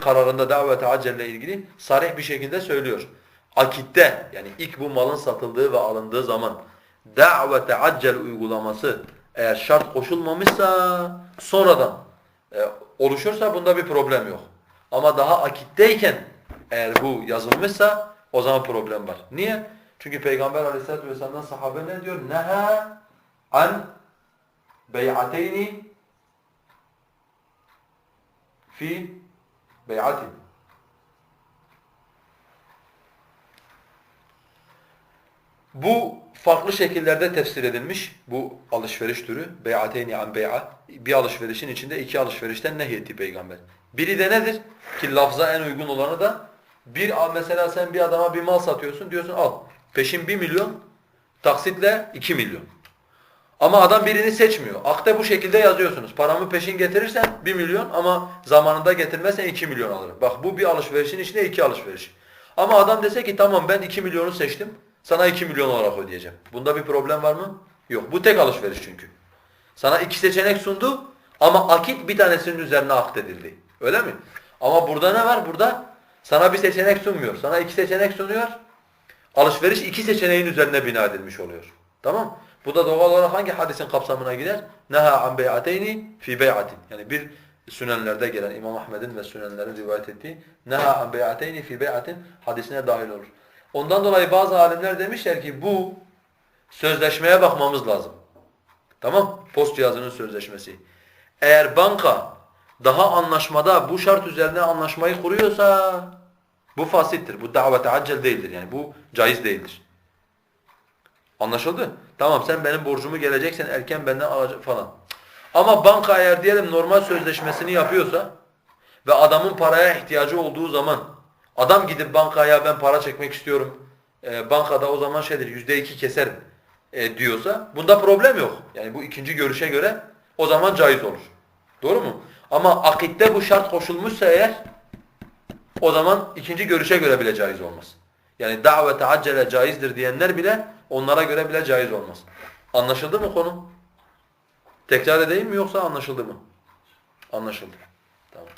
kararında davete acelle ilgili sarih bir şekilde söylüyor. Akitte yani ilk bu malın satıldığı ve alındığı zaman davete accel uygulaması eğer şart koşulmamışsa sonradan e, oluşursa bunda bir problem yok. Ama daha akitteyken eğer bu yazılmışsa o zaman problem var. Niye? Çünkü Peygamber Aleyhisselatü vesselam'dan sahabe ne diyor? Neha an bey'ateyni fi bey'atin. Bu farklı şekillerde tefsir edilmiş bu alışveriş türü. Bey'ateyni an bey'a. Bir alışverişin içinde iki alışverişten nehyetti peygamber. Biri de nedir? Ki lafza en uygun olanı da bir mesela sen bir adama bir mal satıyorsun diyorsun al. Peşin bir milyon, taksitle iki milyon. Ama adam birini seçmiyor. Akte bu şekilde yazıyorsunuz. Paramı peşin getirirsen 1 milyon ama zamanında getirmezsen 2 milyon alırım. Bak bu bir alışverişin içinde iki alışveriş. Ama adam dese ki tamam ben 2 milyonu seçtim. Sana 2 milyon olarak ödeyeceğim. Bunda bir problem var mı? Yok. Bu tek alışveriş çünkü. Sana iki seçenek sundu ama akit bir tanesinin üzerine akdedildi. Öyle mi? Ama burada ne var? Burada sana bir seçenek sunmuyor. Sana iki seçenek sunuyor. Alışveriş iki seçeneğin üzerine bina edilmiş oluyor. Tamam? Bu da doğal olarak hangi hadisin kapsamına girer? Neha an bey'ateyni fi bey'atin. Yani bir sünenlerde gelen İmam Ahmed'in ve sünenlerin rivayet ettiği neha an bey'ateyni fi bey'atin hadisine dahil olur. Ondan dolayı bazı alimler demişler ki bu sözleşmeye bakmamız lazım. Tamam? Post cihazının sözleşmesi. Eğer banka daha anlaşmada bu şart üzerine anlaşmayı kuruyorsa bu fasittir. Bu davete accel değildir yani. Bu caiz değildir. Anlaşıldı? Tamam sen benim borcumu geleceksen erken benden alacak falan. Ama banka eğer diyelim normal sözleşmesini yapıyorsa ve adamın paraya ihtiyacı olduğu zaman adam gidip bankaya ben para çekmek istiyorum. E, bankada o zaman şeydir yüzde iki keserim e, diyorsa bunda problem yok. Yani bu ikinci görüşe göre o zaman caiz olur. Doğru mu? Ama akitte bu şart koşulmuşsa eğer o zaman ikinci görüşe göre bile caiz olmaz. Yani davete accele caizdir diyenler bile onlara göre bile caiz olmaz. Anlaşıldı mı konu? Tekrar edeyim mi yoksa anlaşıldı mı? Anlaşıldı. Tamam.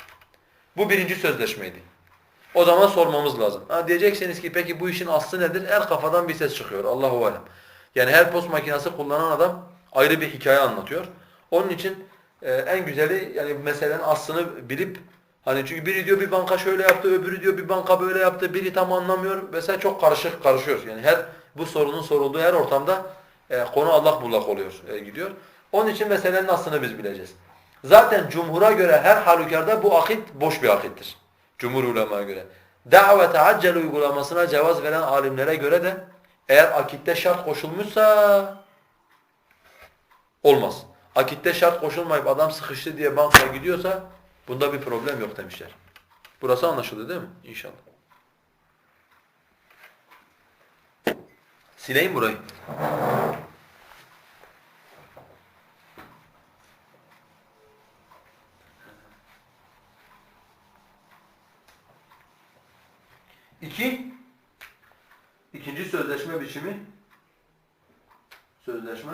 Bu birinci sözleşmeydi. O zaman sormamız lazım. Ha diyeceksiniz ki peki bu işin aslı nedir? Her kafadan bir ses çıkıyor. Allahu alem. Yani her post makinesi kullanan adam ayrı bir hikaye anlatıyor. Onun için e, en güzeli yani meselenin aslını bilip hani çünkü biri diyor bir banka şöyle yaptı, öbürü diyor bir banka böyle yaptı, biri tam anlamıyor. Mesela çok karışık karışıyor. Yani her bu sorunun sorulduğu her ortamda e, konu Allah bullak oluyor, e, gidiyor. Onun için meselenin aslını biz bileceğiz. Zaten cumhura göre her halükarda bu akit boş bir akittir. Cumhur ulemaya göre. Davete accel uygulamasına cevaz veren alimlere göre de eğer akitte şart koşulmuşsa olmaz. Akitte şart koşulmayıp adam sıkıştı diye bankaya gidiyorsa bunda bir problem yok demişler. Burası anlaşıldı değil mi? İnşallah. Sileyim burayı. İki, ikinci sözleşme biçimi, sözleşme,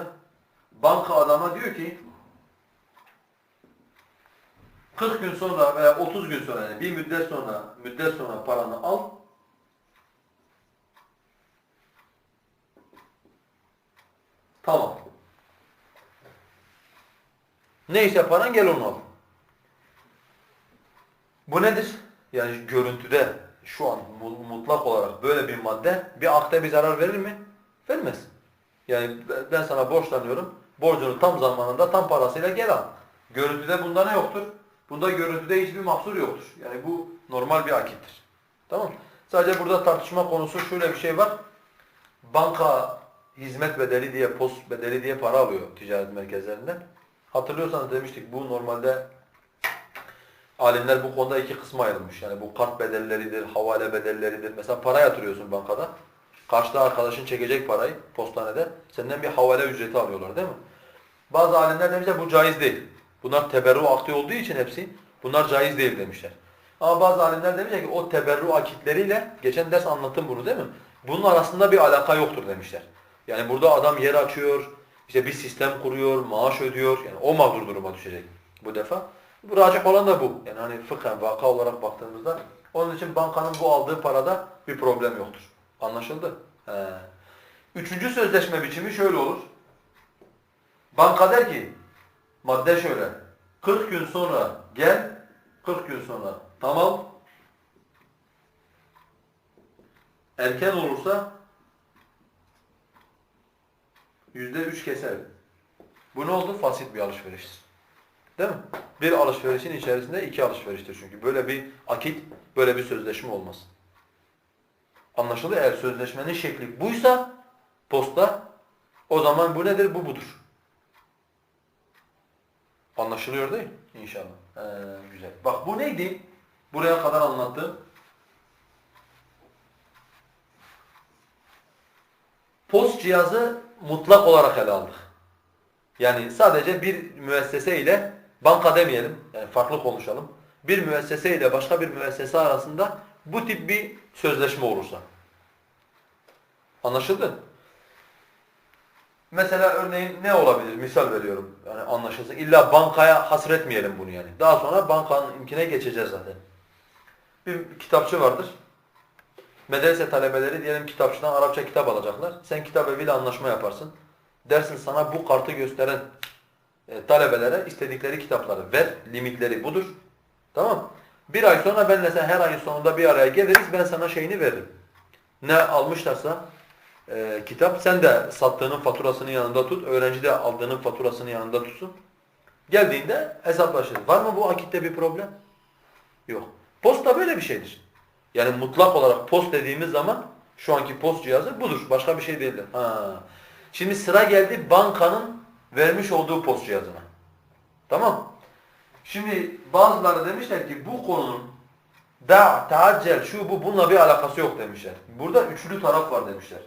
banka adama diyor ki, 40 gün sonra veya 30 gün sonra yani bir müddet sonra, müddet sonra paranı al, tamam. Neyse paran gel onu al. Bu nedir? Yani görüntüde şu an mu- mutlak olarak böyle bir madde bir akte bir zarar verir mi? Vermez. Yani ben sana borçlanıyorum. Borcunu tam zamanında tam parasıyla gel al. Görüntüde bunda ne yoktur? Bunda görüntüde hiçbir mahsur yoktur. Yani bu normal bir akittir. Tamam Sadece burada tartışma konusu şöyle bir şey var. Banka hizmet bedeli diye, post bedeli diye para alıyor ticaret merkezlerinden. Hatırlıyorsanız demiştik bu normalde Alimler bu konuda iki kısma ayrılmış. Yani bu kart bedelleridir, havale bedelleridir. Mesela para yatırıyorsun bankada. Karşıda arkadaşın çekecek parayı postanede. Senden bir havale ücreti alıyorlar değil mi? Bazı alimler demişler bu caiz değil. Bunlar teberru akdi olduğu için hepsi bunlar caiz değil demişler. Ama bazı alimler demişler ki o teberru akitleriyle geçen ders anlattım bunu değil mi? Bunun arasında bir alaka yoktur demişler. Yani burada adam yer açıyor, işte bir sistem kuruyor, maaş ödüyor. Yani o mağdur duruma düşecek bu defa. Bu racih olan da bu. Yani hani fıkhen vaka olarak baktığımızda. Onun için bankanın bu aldığı parada bir problem yoktur. Anlaşıldı? He. Üçüncü sözleşme biçimi şöyle olur. Banka der ki, madde şöyle, 40 gün sonra gel, 40 gün sonra tamam, erken olursa yüzde üç keser. Bu ne oldu? Fasit bir alışveriştir. Değil mi? Bir alışverişin içerisinde iki alışveriştir çünkü. Böyle bir akit, böyle bir sözleşme olmaz. Anlaşıldı? Eğer sözleşmenin şekli buysa, posta, o zaman bu nedir? Bu budur. Anlaşılıyor değil mi? İnşallah. Ee, güzel. Bak bu neydi? Buraya kadar anlattım. Post cihazı mutlak olarak ele aldık. Yani sadece bir müessese ile banka demeyelim, yani farklı konuşalım. Bir müessese ile başka bir müessese arasında bu tip bir sözleşme olursa. Anlaşıldı? Mesela örneğin ne olabilir? Misal veriyorum. Yani anlaşılsın. İlla bankaya hasretmeyelim bunu yani. Daha sonra bankanın imkine geçeceğiz zaten. Bir kitapçı vardır. Medrese talebeleri diyelim kitapçıdan Arapça kitap alacaklar. Sen kitap eviyle anlaşma yaparsın. Dersin sana bu kartı gösteren e, talebelere istedikleri kitapları ver. Limitleri budur. Tamam Bir ay sonra benle sen her ayın sonunda bir araya geliriz. Ben sana şeyini veririm. Ne almışlarsa e, kitap sen de sattığının faturasını yanında tut. Öğrenci de aldığının faturasını yanında tutsun. Geldiğinde hesaplaşırız. Var mı bu akitte bir problem? Yok. Posta böyle bir şeydir. Yani mutlak olarak post dediğimiz zaman şu anki post cihazı budur. Başka bir şey değildir. Ha. Şimdi sıra geldi bankanın vermiş olduğu post cihazına. Tamam. Şimdi bazıları demişler ki bu konunun da taaccel şu bu bununla bir alakası yok demişler. Burada üçlü taraf var demişler.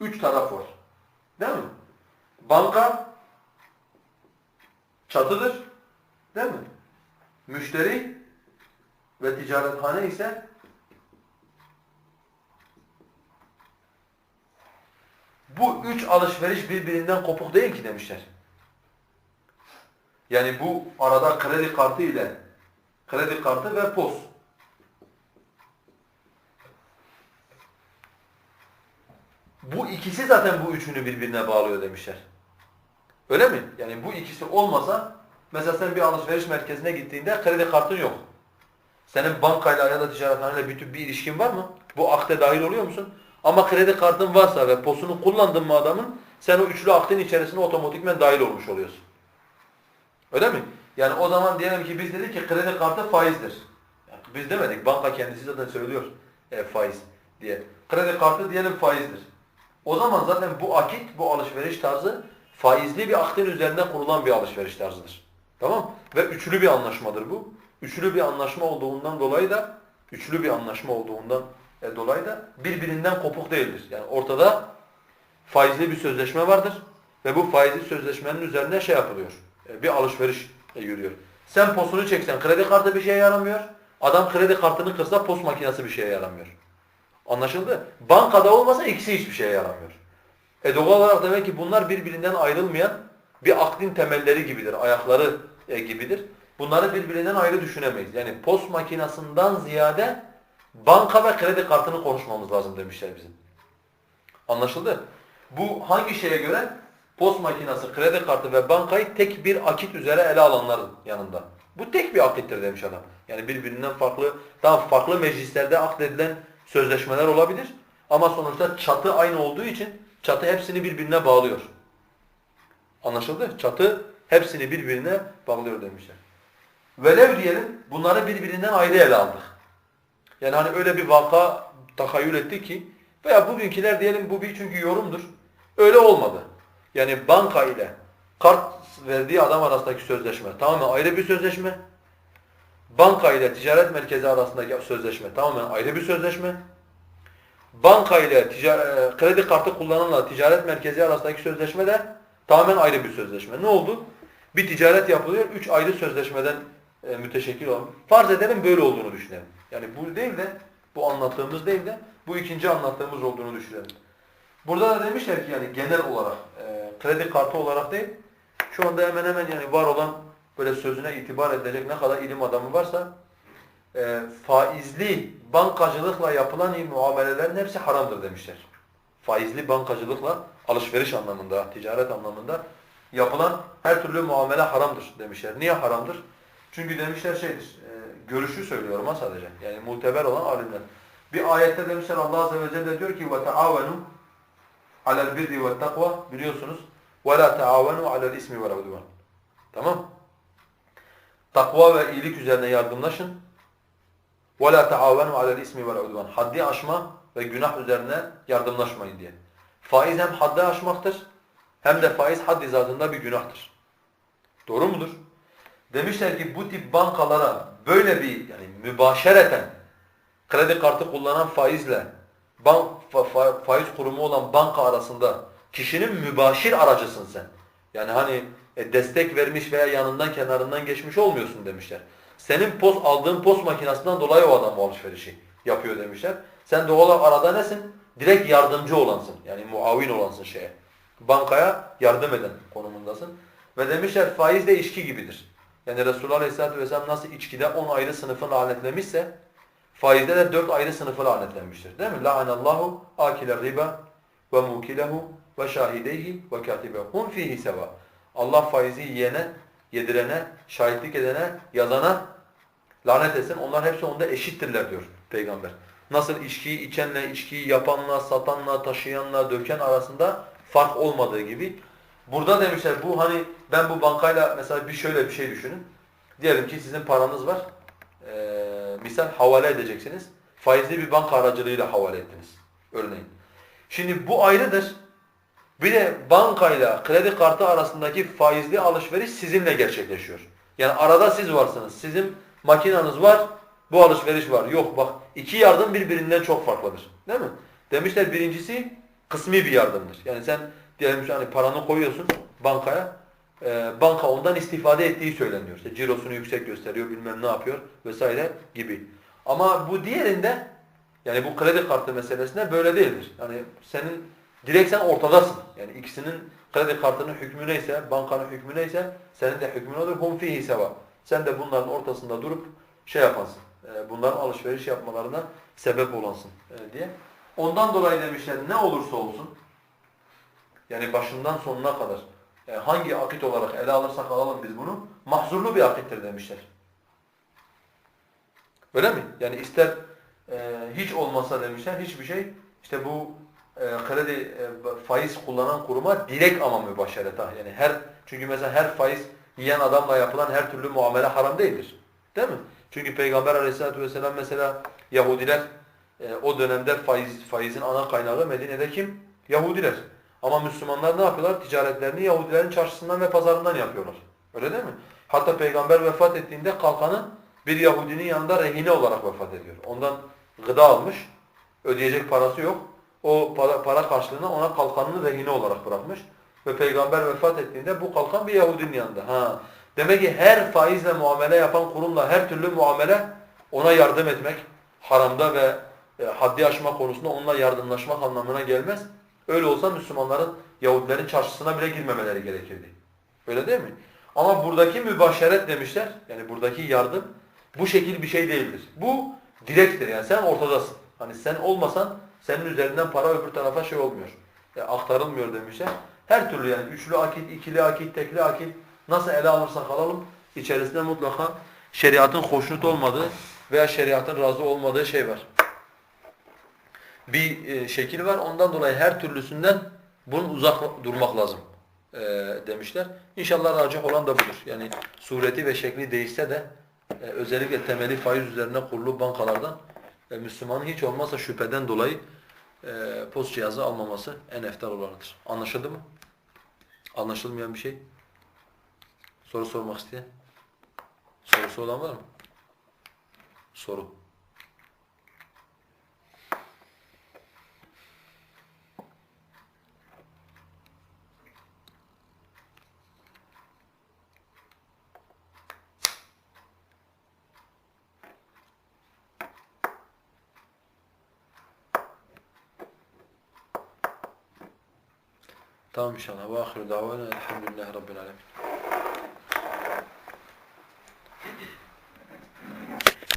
Üç taraf var. Değil mi? Banka çatıdır. Değil mi? Müşteri ve ticarethane ise bu üç alışveriş birbirinden kopuk değil ki demişler. Yani bu arada kredi kartı ile kredi kartı ve POS. Bu ikisi zaten bu üçünü birbirine bağlıyor demişler. Öyle mi? Yani bu ikisi olmasa mesela sen bir alışveriş merkezine gittiğinde kredi kartın yok. Senin bankayla ya da ticarethaneyle bir, bir ilişkin var mı? Bu akte dahil oluyor musun? Ama kredi kartın varsa ve posunu kullandın mı adamın sen o üçlü aktin içerisine otomatikmen dahil olmuş oluyorsun. Öyle mi? Yani o zaman diyelim ki biz dedik ki kredi kartı faizdir. Biz demedik. Banka kendisi zaten söylüyor e, faiz diye. Kredi kartı diyelim faizdir. O zaman zaten bu akit, bu alışveriş tarzı faizli bir aktin üzerinde kurulan bir alışveriş tarzıdır. Tamam? Ve üçlü bir anlaşmadır bu. Üçlü bir anlaşma olduğundan dolayı da üçlü bir anlaşma olduğundan e, dolayı da birbirinden kopuk değildir. Yani ortada faizli bir sözleşme vardır ve bu faizli sözleşmenin üzerine şey yapılıyor. E, bir alışveriş e, yürüyor. Sen posunu çeksen kredi kartı bir şeye yaramıyor. Adam kredi kartını kırsa post makinesi bir şeye yaramıyor. Anlaşıldı? Bankada olmasa ikisi hiçbir şeye yaramıyor. E doğal olarak demek ki bunlar birbirinden ayrılmayan bir aklin temelleri gibidir, ayakları e, gibidir. Bunları birbirinden ayrı düşünemeyiz. Yani post makinasından ziyade banka ve kredi kartını konuşmamız lazım demişler bizim. Anlaşıldı? Bu hangi şeye göre? Post makinası, kredi kartı ve bankayı tek bir akit üzere ele alanların yanında. Bu tek bir akittir demiş adam. Yani birbirinden farklı, daha farklı meclislerde akdedilen sözleşmeler olabilir. Ama sonuçta çatı aynı olduğu için çatı hepsini birbirine bağlıyor. Anlaşıldı? Çatı hepsini birbirine bağlıyor demişler. Velev diyelim bunları birbirinden ayrı ele aldık. Yani hani öyle bir vaka takayyül etti ki veya bugünküler diyelim bu bir çünkü yorumdur. Öyle olmadı. Yani banka ile kart verdiği adam arasındaki sözleşme tamamen ayrı bir sözleşme. Banka ile ticaret merkezi arasındaki sözleşme tamamen ayrı bir sözleşme. Banka ile ticari, kredi kartı kullananla ticaret merkezi arasındaki sözleşme de tamamen ayrı bir sözleşme. Ne oldu? Bir ticaret yapılıyor, üç ayrı sözleşmeden e, müteşekkil olan. Farz edelim böyle olduğunu düşünelim. Yani bu değil de, bu anlattığımız değil de, bu ikinci anlattığımız olduğunu düşünelim. Burada da demişler ki yani genel olarak, e, kredi kartı olarak değil, şu anda hemen hemen yani var olan böyle sözüne itibar edilecek ne kadar ilim adamı varsa e, faizli bankacılıkla yapılan muamelelerin hepsi haramdır demişler. Faizli bankacılıkla alışveriş anlamında, ticaret anlamında yapılan her türlü muamele haramdır demişler. Niye haramdır? Çünkü demişler şeydir, e, görüşü söylüyorum ha sadece. Yani muteber olan alimler. Bir ayette demişler Allah Azze ve Celle diyor ki وَتَعَاوَنُوا عَلَى الْبِرِّ وَالتَّقْوَى Biliyorsunuz وَلَا تَعَاوَنُوا عَلَى الْاِسْمِ وَالْعُدْوَانِ Tamam Takva ve iyilik üzerine yardımlaşın. وَلَا تَعَاوَنُوا عَلَى الْاِسْمِ وَالْعُدْوَانِ Haddi aşma ve günah üzerine yardımlaşmayın diye. Faiz hem haddi aşmaktır hem de faiz haddi zatında bir günahtır. Doğru mudur? Demişler ki bu tip bankalara böyle bir yani mübaşereten kredi kartı kullanan faizle bank, fa, fa, faiz kurumu olan banka arasında kişinin mübaşir aracısın sen. Yani hani e, destek vermiş veya yanından kenarından geçmiş olmuyorsun demişler. Senin post aldığın post makinesinden dolayı o adam bu alışverişi yapıyor demişler. Sen doğal olarak arada nesin? Direkt yardımcı olansın. Yani muavin olansın şeye. Bankaya yardım eden konumundasın. Ve demişler faiz de içki gibidir. Yani Resulullah Aleyhisselatü Vesselam nasıl içkide 10 ayrı sınıfı lanetlemişse faizde de 4 ayrı sınıfı lanetlenmiştir. Değil mi? La'anallahu akile riba ve mukilehu ve şahideyhi ve katibehu. Fihi seva. Allah faizi yiyene, yedirene, şahitlik edene, yazana lanet etsin. Onlar hepsi onda eşittirler diyor Peygamber. Nasıl içkiyi içenle, içkiyi yapanla, satanla, taşıyanla, döken arasında fark olmadığı gibi. Burada demişler bu hani ben bu bankayla mesela bir şöyle bir şey düşünün. Diyelim ki sizin paranız var. Ee, misal havale edeceksiniz. Faizli bir banka aracılığıyla havale ettiniz. Örneğin. Şimdi bu ayrıdır. Bir de bankayla kredi kartı arasındaki faizli alışveriş sizinle gerçekleşiyor. Yani arada siz varsınız. Sizin makinanız var, bu alışveriş var. Yok bak iki yardım birbirinden çok farklıdır. Değil mi? Demişler birincisi kısmi bir yardımdır. Yani sen diyelim ki hani paranı koyuyorsun bankaya. E, banka ondan istifade ettiği söyleniyor. İşte cirosunu yüksek gösteriyor, bilmem ne yapıyor vesaire gibi. Ama bu diğerinde yani bu kredi kartı meselesinde böyle değildir. Yani senin direkt sen ortadasın. Yani ikisinin kredi kartının hükmü neyse, bankanın hükmü neyse senin de hükmün odur. Hum fihi seva. Sen de bunların ortasında durup şey yapansın. E, bunların alışveriş yapmalarına sebep olansın e, diye. Ondan dolayı demişler ne olursa olsun yani başından sonuna kadar e, hangi akit olarak ele alırsak alalım biz bunu mahzurlu bir akittir demişler. Öyle mi? Yani ister hiç olmasa demişler hiçbir şey işte bu kredi e, faiz kullanan kuruma direkt ama mübaşeret ha. Yani her çünkü mesela her faiz yiyen adamla yapılan her türlü muamele haram değildir. Değil mi? Çünkü Peygamber Aleyhisselatü vesselam mesela Yahudiler e, o dönemde faiz faizin ana kaynağı Medine'de kim? Yahudiler. Ama Müslümanlar ne yapıyorlar? Ticaretlerini Yahudilerin çarşısından ve pazarından yapıyorlar. Öyle değil mi? Hatta Peygamber vefat ettiğinde kalkanı bir Yahudinin yanında rehine olarak vefat ediyor. Ondan gıda almış, ödeyecek parası yok. O para, para karşılığında ona kalkanını rehine olarak bırakmış. Ve Peygamber vefat ettiğinde bu kalkan bir Yahudinin yanında. Ha. Demek ki her faizle muamele yapan kurumla her türlü muamele ona yardım etmek, haramda ve e, haddi aşma konusunda onunla yardımlaşmak anlamına gelmez. Öyle olsa Müslümanların Yahudilerin çarşısına bile girmemeleri gerekirdi. Öyle değil mi? Ama buradaki mübaşeret demişler, yani buradaki yardım bu şekil bir şey değildir. Bu direkttir yani sen ortadasın. Hani sen olmasan senin üzerinden para öbür tarafa şey olmuyor. Yani aktarılmıyor demişler. Her türlü yani üçlü akit, ikili akit, tekli akit nasıl ele alırsak alalım içerisinde mutlaka şeriatın hoşnut olmadığı veya şeriatın razı olmadığı şey var bir e, şekil var. Ondan dolayı her türlüsünden bunun uzak durmak lazım e, demişler. İnşallah racih olan da budur. Yani sureti ve şekli değişse de e, özellikle temeli faiz üzerine kurulu bankalardan e, Müslümanın hiç olmazsa şüpheden dolayı e, post cihazı almaması en eftar olanıdır. Anlaşıldı mı? Anlaşılmayan bir şey? Soru sormak isteyen? Sorusu olan var mı? Soru. Tamam inşallah. Ve ahiru davana elhamdülillahi rabbil alemin.